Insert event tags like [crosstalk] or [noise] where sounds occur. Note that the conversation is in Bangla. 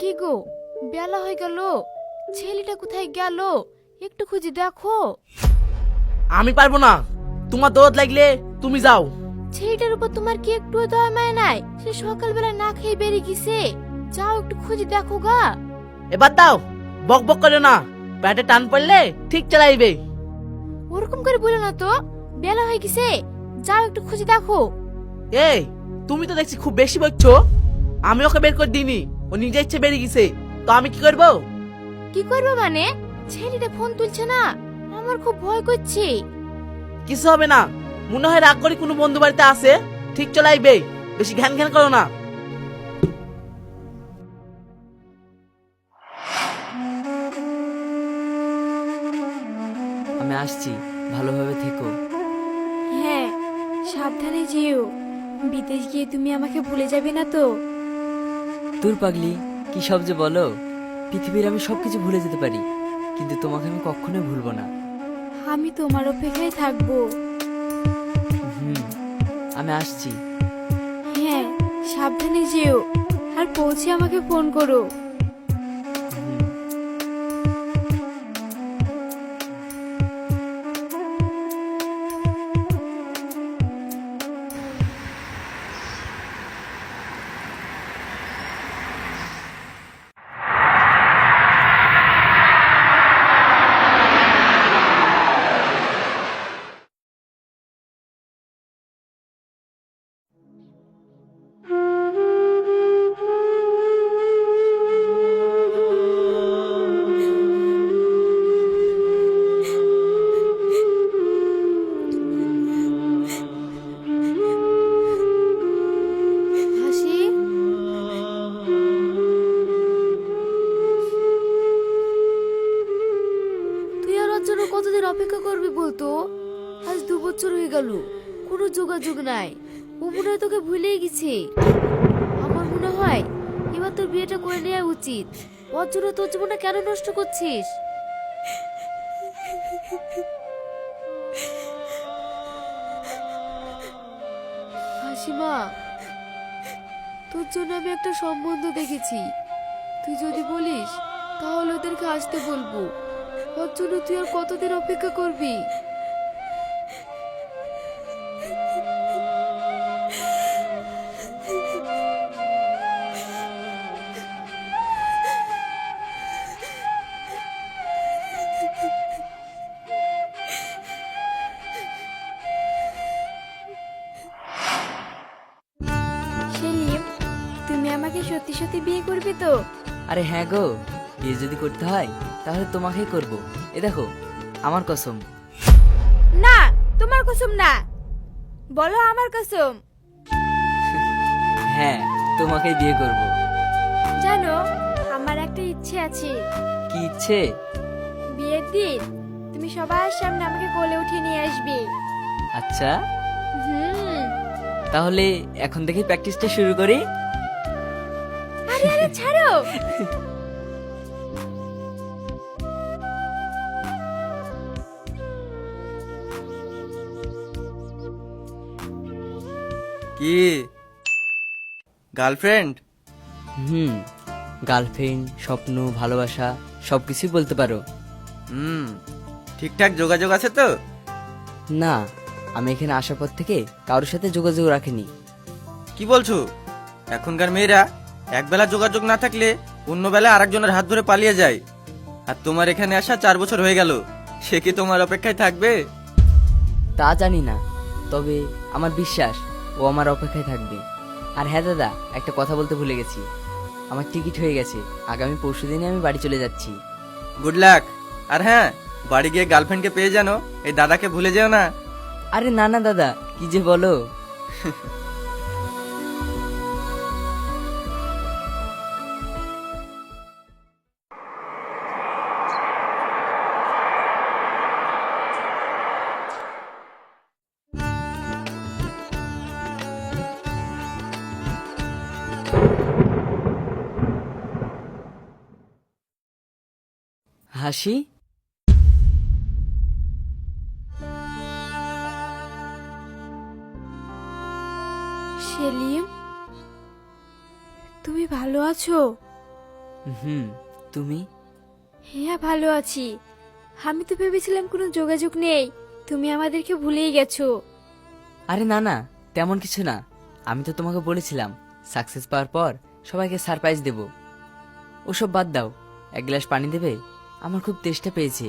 কি গো বেলা হয়ে গেল। ছেলেটা কোথায় গেল? একটু খুঁজে দেখো। আমি পারব না। তোমার দৌড় লাগলে তুমি যাও। ছেলেটার উপর তোমার কি একটু দয়া মায় নাই? সে সকালবেলা না খেয়ে বেরিয়ে গেছে। যাও একটু খুঁজে দেখো গা। এবার দাও বক বক করে না। প্যাটে টান পড়লে ঠিক চালাইবে। ওরকম করে বলো না তো। বেলা হয়ে গেছে। যাও একটু খুঁজে দেখো। এই তুমি তো দেখছি খুব বেশি বলছো আমি ওকে বের করে দিইনি। ও নিজে ইচ্ছে বেরিয়ে গেছে। তো আমি কি করব? কি করব মানে? ছেলেটা ফোন তুলছে না। আমার খুব ভয় করছে। কিছু হবে না। মনে হয় রাগ করে কোনো বন্ধু বাড়িতে আসে ঠিক চলাইবে। বেশি ঘ্যান ঘ্যান করো না। আমি আসছি। ভালোভাবে থেকো। হ্যাঁ সাবধানে যেও। বিদেশ গিয়ে তুমি আমাকে ভুলে যাবে না তো। তোর পাগলি কি সব যে বলো? পৃথিবীর আমি সবকিছু ভুলে যেতে পারি কিন্তু তোমাকে আমি কখনোই ভুলবো না। আমি তোমার অপেক্ষায় থাকব। হুম আমি আসছি। হ্যাঁ সাবধানে যেও আর পৌঁছে আমাকে ফোন করো। বলতো আজ দু বছর হয়ে গেল, কোনো যোগাযোগ নাই। ও মনে হয় তোকে ভুলেই গেছে। আমার মনে হয় এবার তোর বিয়েটা করে নেওয়া উচিত। ওর জন্য তোর জীবনটা কেন নষ্ট করছিস? হাসিমা, তোর জন্য আমি একটা সম্বন্ধ দেখেছি। তুই যদি বলিস, তাহলে ওদেরকে আসতে বলব। ওর জন্য তুই আর কতদিন অপেক্ষা করবি? সত্যি সত্যি বিয়ে করবি তো? আরে হ্যাঁ গো বিয়ে যদি করতে হয় তাহলে তোমাকেই করব। এ দেখো আমার কসম। না তোমার কসম না। বলো আমার কসম। হ্যাঁ তোমাকেই বিয়ে করব। জানো আমার একটা ইচ্ছে আছে। কি ইচ্ছে? বিয়ের দিন তুমি সবার সামনে আমাকে কোলে উঠিয়ে নিয়ে আসবে। আচ্ছা। হুম। তাহলে এখন থেকে প্র্যাকটিসটা শুরু করি। আরে আরে ছাড়ো। কি? গার্লফ্রেন্ড? হুম গার্লফ্রেন্ড স্বপ্ন ভালোবাসা সব কিছুই বলতে পারো। হুম ঠিকঠাক যোগাযোগ আছে তো? না আমি এখানে আসার পর থেকে কারোর সাথে যোগাযোগ রাখিনি। কি বলছো? এখনকার মেয়েরা একবেলা যোগাযোগ না থাকলে অন্য বেলা আরেকজনের হাত ধরে পালিয়ে যায়। আর তোমার এখানে আসা চার বছর হয়ে গেল। সে কি তোমার অপেক্ষায় থাকবে? তা জানি না। তবে আমার বিশ্বাস ও আমার অপেক্ষায় থাকবে। আর হ্যাঁ দাদা একটা কথা বলতে ভুলে গেছি। আমার টিকিট হয়ে গেছে। আগামী পরশু দিনে আমি বাড়ি চলে যাচ্ছি। গুড লাক আর হ্যাঁ বাড়ি গিয়ে গার্লফ্রেন্ডকে পেয়ে জানো এই দাদাকে ভুলে যেও না। আরে না না দাদা কি যে বলো। [laughs] হাসি? সেলিম তুমি ভালো আছো? হুম তুমি? হ্যাঁ ভালো আছি। আমি তো ভেবেছিলাম কোনো যোগাযোগ নেই। তুমি আমাদেরকে ভুলেই গেছো। আরে না না তেমন কিছু না। আমি তো তোমাকে বলেছিলাম সাকসেস পাওয়ার পর সবাইকে সারপ্রাইজ দেব। ওসব বাদ দাও। এক গ্লাস পানি দেবে আমার খুব তেষ্টা পেয়েছে।